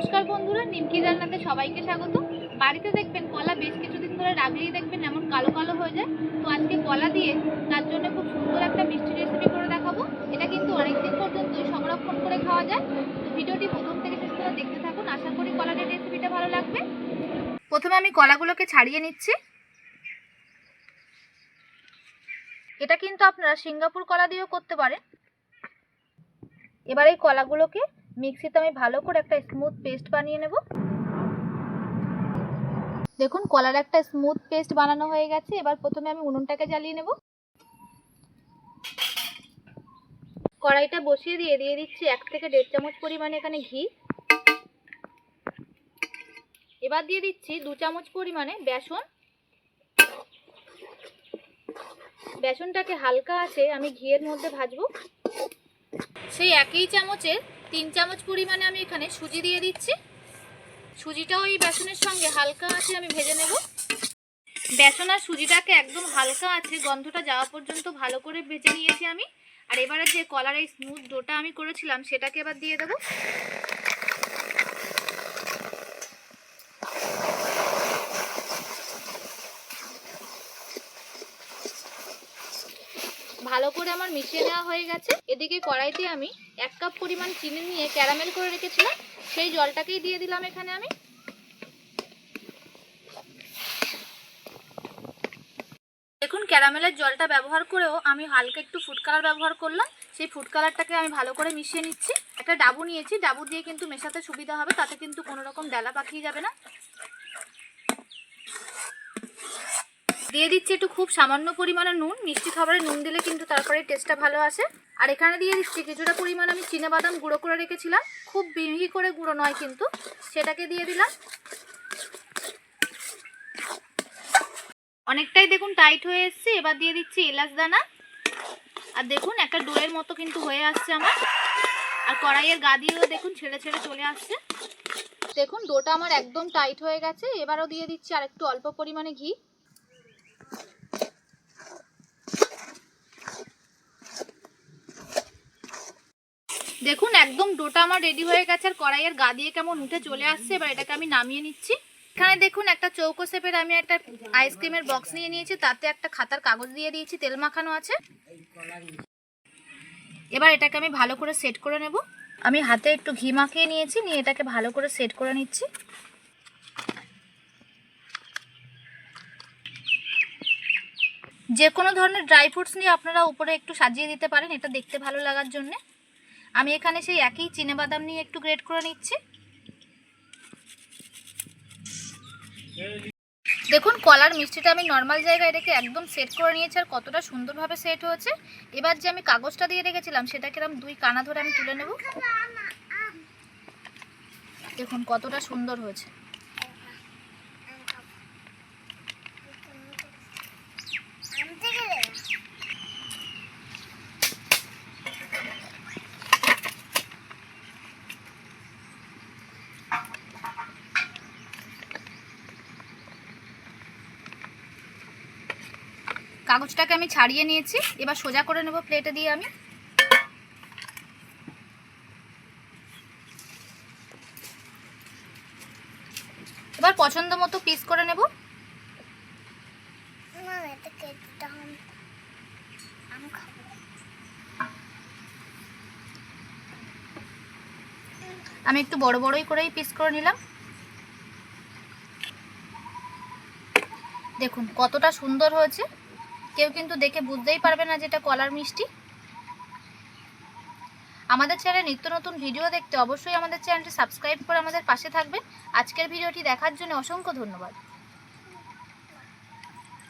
নমস্কার বন্ধুরা, নিমকি রান্নাতে সবাইকে স্বাগত। বাড়িতে দেখবেন কলা বেশ কিছুদিন ধরে রাখলেই দেখবেন এমন কালো কালো হয়ে যায়। তো আজকে কলা দিয়ে তার জন্য খুব সুন্দর একটা মিষ্টি রেসিপি করে দেখাবো। এটা কিন্তু অনেকদিন পর্যন্তই সংরক্ষণ করে খাওয়া যায়। তো ভিডিওটি প্রথম থেকে শেষ করে দেখতে থাকুন। আশা করি কলার রেসিপিটা ভালো লাগবে। প্রথমে আমি কলাগুলোকে ছাড়িয়ে নিচ্ছি। এটা কিন্তু আপনারা সিঙ্গাপুর কলা দিয়েও করতে পারেন। এবার এই কলাগুলোকে মিক্সিতে আমি ভালো করে একটা স্মুথ পেস্ট বানিয়ে নেব। দেখুন, কলার একটা স্মুথ পেস্ট বানানো হয়ে গেছে। এবার প্রথমে আমি উনুনটাকে জ্বালিয়ে নেব। কড়াইটা বসিয়ে দিয়ে দিয়ে দিচ্ছি এক থেকে দেড় চামচ পরিমাণে এখানে ঘি। এবার দিয়ে দিচ্ছি দু চামচ পরিমাণে বেসন। বেসনটাকে হালকা আছে, আমি ঘিয়ের মধ্যে ভাজবো। সেই একই চামচে তিন চামচ পরিমাণে আমি এখানে সুজি দিয়ে দিচ্ছি। সুজিটাও এই বেসনের সঙ্গে হালকা আছে, আমি ভেজে নেব। বেসন আর সুজিটাকে একদম হালকা আছে, গন্ধটা যাওয়া পর্যন্ত ভালো করে ভেজে নিয়েছি আমি। আর এবারে যে কলার এই স্মুথ ডোটা আমি করেছিলাম, সেটাকে এবার দিয়ে দেবো। ভালো করে আমার মিশিয়ে নেওয়া হয়ে গেছে। এদিকে কড়াইতে আমি এক কাপ পরিমাণ চিনি নিয়ে ক্যারামেল করে রেখেছিলাম। সেই জলটাকেই দিয়ে দিলাম এখানে আমি। দেখুন, ক্যারামেলের জলটা ব্যবহার করেও আমি হালকা একটু ফুড কালার ব্যবহার করলাম। সেই ফুড কালারটাকে আমি ভালো করে মিশিয়ে নিচ্ছি। একটা ডাবু নিয়েছি। ডাবু দিয়ে কিন্তু মেশাতে সুবিধা হবে, তাতে কিন্তু কোনো রকম ডালা পাকিয়ে যাবে না। দিয়ে দিচ্ছি একটু খুব সামান্য পরিমাণে নুন। মিষ্টি খাবারে নুন দিলে কিন্তু তারপরে টেস্টটা ভালো আসে। আর এখানে দিয়ে দিচ্ছি কিছুটা পরিমাণ আমি বাদাম গুঁড়ো করে রেখেছিলাম। খুব মিহি করে গুঁড়ো নয় কিন্তু, সেটাকে দিয়ে দিলাম। অনেকটাই দেখুন টাইট হয়ে এসছে, এবার দিয়ে দিচ্ছি এলাচ দানা। আর দেখুন একটা ডোয়ের মতো কিন্তু হয়ে আসছে আমার। আর কড়াইয়ের গা দিয়েও দেখুন ছেড়ে ছেড়ে চলে আসছে। দেখুন ডোটা আমার একদম টাইট হয়ে গেছে। এবারও দিয়ে দিচ্ছি আর একটু অল্প পরিমাণে ঘি। দেখুন, একদম ডোটা আমার রেডি হয়ে গেছে আর কড়াইয়ের গা দিয়ে কেমন উঠে চলে আসছে। এবার এটাকে আমি নামিয়ে নিচ্ছি। এখানে দেখুন, একটা চৌকো শেপের আমি একটা আইসক্রিমের বক্স নিয়ে নিয়েছি। তাতে একটা খাতার কাগজ দিয়ে দিয়েছি, তেল মাখানো আছে। এবার এটাকে আমি ভালো করে সেট করে নেব। আমি হাতে একটু ঘি মাখিয়ে নিয়েছি, নিয়ে এটাকে ভালো করে সেট করে নিচ্ছি। যে কোনো ধরনের ড্রাই ফ্রুটস নিয়ে আপনারা উপরে একটু সাজিয়ে দিতে পারেন, এটা দেখতে ভালো লাগার জন্যে। আমি এখানে সেই একই বাদাম নিয়ে একটু গ্রেড করে নিচ্ছি। দেখুন, কলার মিষ্টিটা আমি নর্মাল জায়গায় রেখে একদম সেট করে নিয়েছি আর কতটা সুন্দরভাবে সেট হয়েছে। এবার যে আমি কাগজটা দিয়ে রেখেছিলাম, সেটাকে আমি দুই কানা ধরে আমি তুলে নেব। দেখুন, কতটা সুন্দর হয়েছে। কাগজটাকে আমি ছাড়িয়ে নিয়েছি। এবার সোজা করে নেব প্লেটে দিয়ে আমি। এবার পছন্দ মতো পিস করে নেব। আমি একটু বড় বড়ই করেই পিস করে নিলাম। দেখুন কতটা সুন্দর হয়েছে। কেউ কিন্তু দেখে বুঝতেই পারবে না যেটা কলার মিষ্টি। আমাদের চ্যানেলে নিত্য নতুন ভিডিও দেখতে অবশ্যই আমাদের চ্যানেলটি সাবস্ক্রাইব করে আমাদের পাশে থাকবেন। আজকের ভিডিওটি দেখার জন্য অসংখ্য ধন্যবাদ।